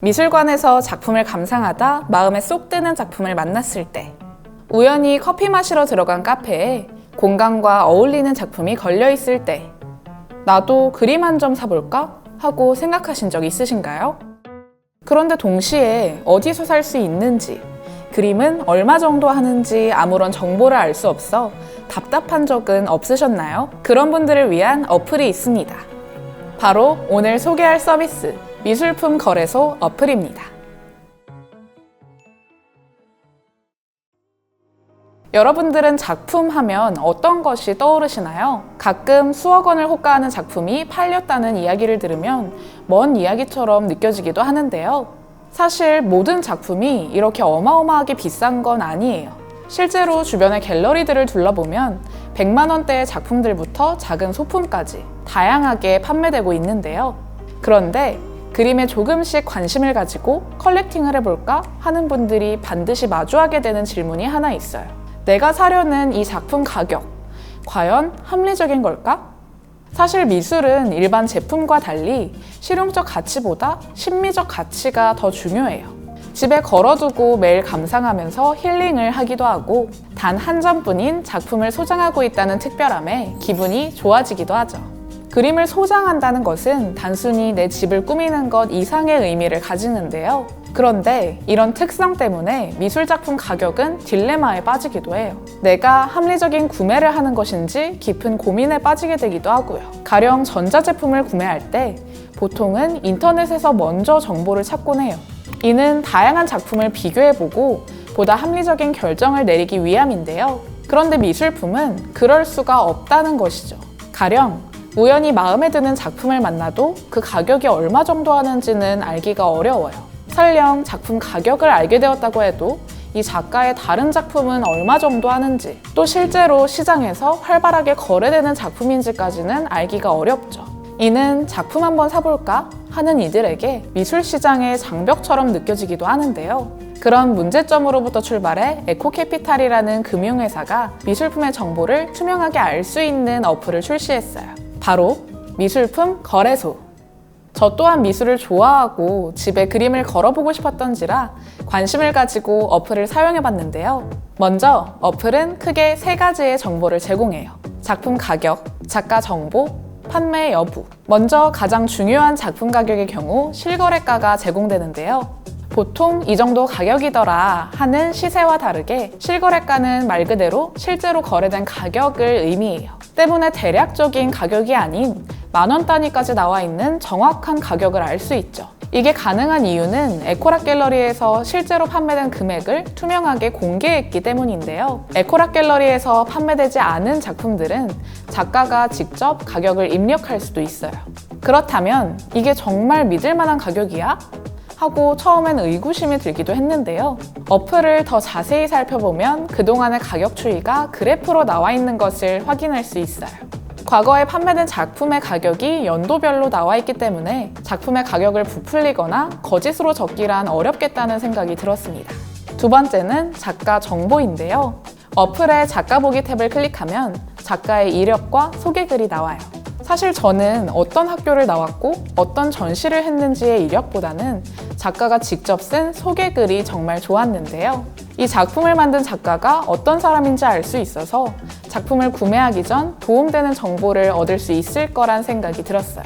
미술관에서 작품을 감상하다 마음에 쏙 드는 작품을 만났을 때, 우연히 커피 마시러 들어간 카페에 공간과 어울리는 작품이 걸려 있을 때, 나도 그림 한 점 사볼까? 하고 생각하신 적 있으신가요? 그런데 동시에 어디서 살 수 있는지, 그림은 얼마 정도 하는지 아무런 정보를 알 수 없어 답답한 적은 없으셨나요? 그런 분들을 위한 어플이 있습니다. 바로 오늘 소개할 서비스, 미술품 거래소 어플입니다. 여러분들은 작품 하면 어떤 것이 떠오르시나요? 가끔 수억 원을 호가하는 작품이 팔렸다는 이야기를 들으면 먼 이야기처럼 느껴지기도 하는데요. 사실 모든 작품이 이렇게 어마어마하게 비싼 건 아니에요. 실제로 주변의 갤러리들을 둘러보면 100만 원대의 작품들부터 작은 소품까지 다양하게 판매되고 있는데요. 그런데 그림에 조금씩 관심을 가지고 컬렉팅을 해볼까 하는 분들이 반드시 마주하게 되는 질문이 하나 있어요. 내가 사려는 이 작품 가격, 과연 합리적인 걸까? 사실 미술은 일반 제품과 달리 실용적 가치보다 심미적 가치가 더 중요해요. 집에 걸어두고 매일 감상하면서 힐링을 하기도 하고 단 한 점뿐인 작품을 소장하고 있다는 특별함에 기분이 좋아지기도 하죠. 그림을 소장한다는 것은 단순히 내 집을 꾸미는 것 이상의 의미를 가지는데요. 그런데 이런 특성 때문에 미술작품 가격은 딜레마에 빠지기도 해요. 내가 합리적인 구매를 하는 것인지 깊은 고민에 빠지게 되기도 하고요. 가령 전자제품을 구매할 때 보통은 인터넷에서 먼저 정보를 찾곤 해요. 이는 다양한 작품을 비교해보고 보다 합리적인 결정을 내리기 위함인데요. 그런데 미술품은 그럴 수가 없다는 것이죠. 가령 우연히 마음에 드는 작품을 만나도 그 가격이 얼마 정도 하는지는 알기가 어려워요. 설령 작품 가격을 알게 되었다고 해도 이 작가의 다른 작품은 얼마 정도 하는지, 또 실제로 시장에서 활발하게 거래되는 작품인지까지는 알기가 어렵죠. 이는 작품 한번 사볼까 하는 이들에게 미술 시장의 장벽처럼 느껴지기도 하는데요. 그런 문제점으로부터 출발해 에코캐피탈이라는 금융회사가 미술품의 정보를 투명하게 알 수 있는 어플을 출시했어요. 바로 미술품 거래소. 저 또한 미술을 좋아하고 집에 그림을 걸어보고 싶었던지라 관심을 가지고 어플을 사용해 봤는데요. 먼저 어플은 크게 세 가지의 정보를 제공해요. 작품 가격, 작가 정보, 판매 여부. 먼저 가장 중요한 작품 가격의 경우 실거래가가 제공되는데요. 보통 이 정도 가격이더라 하는 시세와 다르게 실거래가는 말 그대로 실제로 거래된 가격을 의미해요. 때문에 대략적인 가격이 아닌 만원 단위까지 나와 있는 정확한 가격을 알 수 있죠. 이게 가능한 이유는 에코락 갤러리에서 실제로 판매된 금액을 투명하게 공개했기 때문인데요. 에코락 갤러리에서 판매되지 않은 작품들은 작가가 직접 가격을 입력할 수도 있어요. 그렇다면 이게 정말 믿을 만한 가격이야? 하고 처음엔 의구심이 들기도 했는데요. 어플을 더 자세히 살펴보면 그동안의 가격 추이가 그래프로 나와 있는 것을 확인할 수 있어요. 과거에 판매된 작품의 가격이 연도별로 나와 있기 때문에 작품의 가격을 부풀리거나 거짓으로 적기란 어렵겠다는 생각이 들었습니다. 두 번째는 작가 정보인데요. 어플의 작가 보기 탭을 클릭하면 작가의 이력과 소개글이 나와요. 사실 저는 어떤 학교를 나왔고 어떤 전시를 했는지의 이력보다는 작가가 직접 쓴 소개글이 정말 좋았는데요. 이 작품을 만든 작가가 어떤 사람인지 알 수 있어서 작품을 구매하기 전 도움되는 정보를 얻을 수 있을 거란 생각이 들었어요.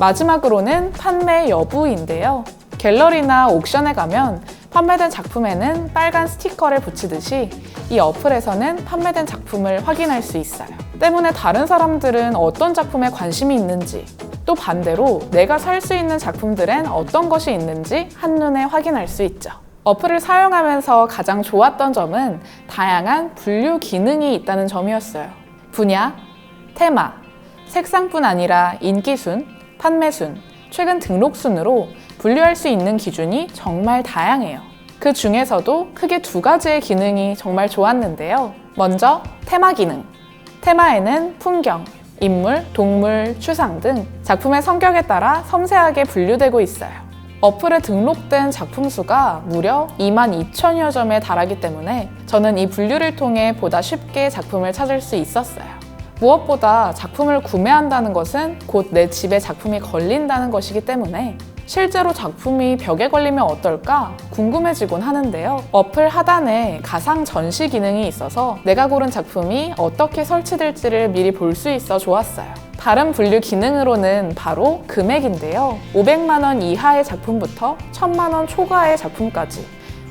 마지막으로는 판매 여부인데요. 갤러리나 옥션에 가면 판매된 작품에는 빨간 스티커를 붙이듯이 이 어플에서는 판매된 작품을 확인할 수 있어요. 때문에 다른 사람들은 어떤 작품에 관심이 있는지, 또 반대로 내가 살 수 있는 작품들엔 어떤 것이 있는지 한눈에 확인할 수 있죠. 어플을 사용하면서 가장 좋았던 점은 다양한 분류 기능이 있다는 점이었어요. 분야, 테마, 색상뿐 아니라 인기순, 판매순, 최근 등록순으로 분류할 수 있는 기준이 정말 다양해요. 그 중에서도 크게 두 가지의 기능이 정말 좋았는데요. 먼저 테마 기능. 테마에는 풍경, 인물, 동물, 추상 등 작품의 성격에 따라 섬세하게 분류되고 있어요. 어플에 등록된 작품 수가 무려 2만 2천여 점에 달하기 때문에 저는 이 분류를 통해 보다 쉽게 작품을 찾을 수 있었어요. 무엇보다 작품을 구매한다는 것은 곧 내 집에 작품이 걸린다는 것이기 때문에 실제로 작품이 벽에 걸리면 어떨까 궁금해지곤 하는데요. 어플 하단에 가상 전시 기능이 있어서 내가 고른 작품이 어떻게 설치될지를 미리 볼 수 있어 좋았어요. 다른 분류 기능으로는 바로 금액인데요. 500만 원 이하의 작품부터 1000만 원 초과의 작품까지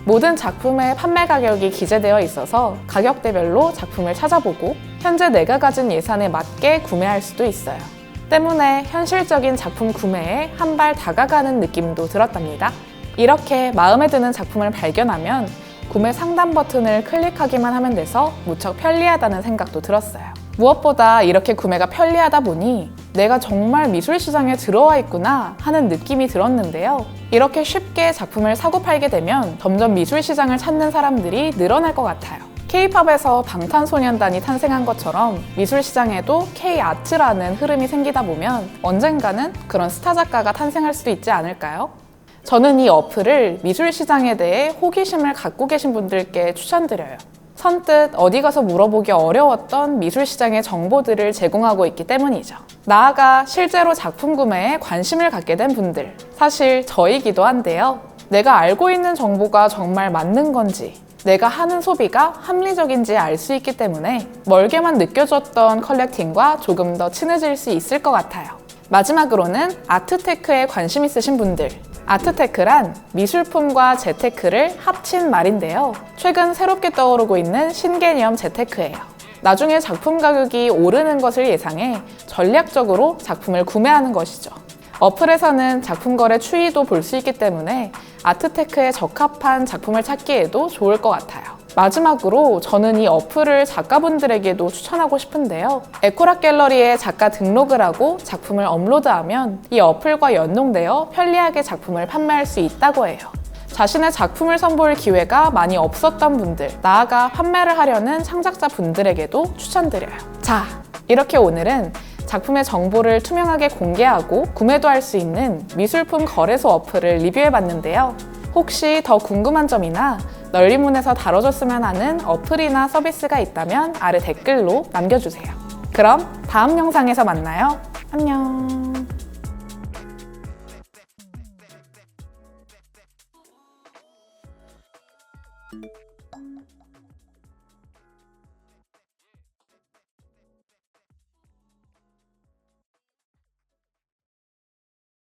모든 작품의 판매 가격이 기재되어 있어서 가격대별로 작품을 찾아보고 현재 내가 가진 예산에 맞게 구매할 수도 있어요. 때문에 현실적인 작품 구매에 한 발 다가가는 느낌도 들었답니다. 이렇게 마음에 드는 작품을 발견하면 구매 상담 버튼을 클릭하기만 하면 돼서 무척 편리하다는 생각도 들었어요. 무엇보다 이렇게 구매가 편리하다 보니 내가 정말 미술 시장에 들어와 있구나 하는 느낌이 들었는데요. 이렇게 쉽게 작품을 사고 팔게 되면 점점 미술 시장을 찾는 사람들이 늘어날 것 같아요. K-팝에서 방탄소년단이 탄생한 것처럼 미술 시장에도 K-아트라는 흐름이 생기다 보면 언젠가는 그런 스타 작가가 탄생할 수도 있지 않을까요? 저는 이 어플을 미술 시장에 대해 호기심을 갖고 계신 분들께 추천드려요. 선뜻 어디 가서 물어보기 어려웠던 미술 시장의 정보들을 제공하고 있기 때문이죠. 나아가 실제로 작품 구매에 관심을 갖게 된 분들, 사실 저이기도 한데요. 내가 알고 있는 정보가 정말 맞는 건지, 내가 하는 소비가 합리적인지 알 수 있기 때문에 멀게만 느껴졌던 컬렉팅과 조금 더 친해질 수 있을 것 같아요. 마지막으로는 아트테크에 관심 있으신 분들. 아트테크란 미술품과 재테크를 합친 말인데요. 최근 새롭게 떠오르고 있는 신개념 재테크예요. 나중에 작품 가격이 오르는 것을 예상해 전략적으로 작품을 구매하는 것이죠. 어플에서는 작품 거래 추이도 볼 수 있기 때문에 아트테크에 적합한 작품을 찾기에도 좋을 것 같아요. 마지막으로 저는 이 어플을 작가분들에게도 추천하고 싶은데요. 에코락 갤러리에 작가 등록을 하고 작품을 업로드하면 이 어플과 연동되어 편리하게 작품을 판매할 수 있다고 해요. 자신의 작품을 선보일 기회가 많이 없었던 분들, 나아가 판매를 하려는 창작자 분들에게도 추천드려요. 자, 이렇게 오늘은 작품의 정보를 투명하게 공개하고 구매도 할 수 있는 미술품 거래소 어플을 리뷰해 봤는데요. 혹시 더 궁금한 점이나 널리문에서 다뤄줬으면 하는 어플이나 서비스가 있다면 아래 댓글로 남겨주세요. 그럼 다음 영상에서 만나요. 안녕.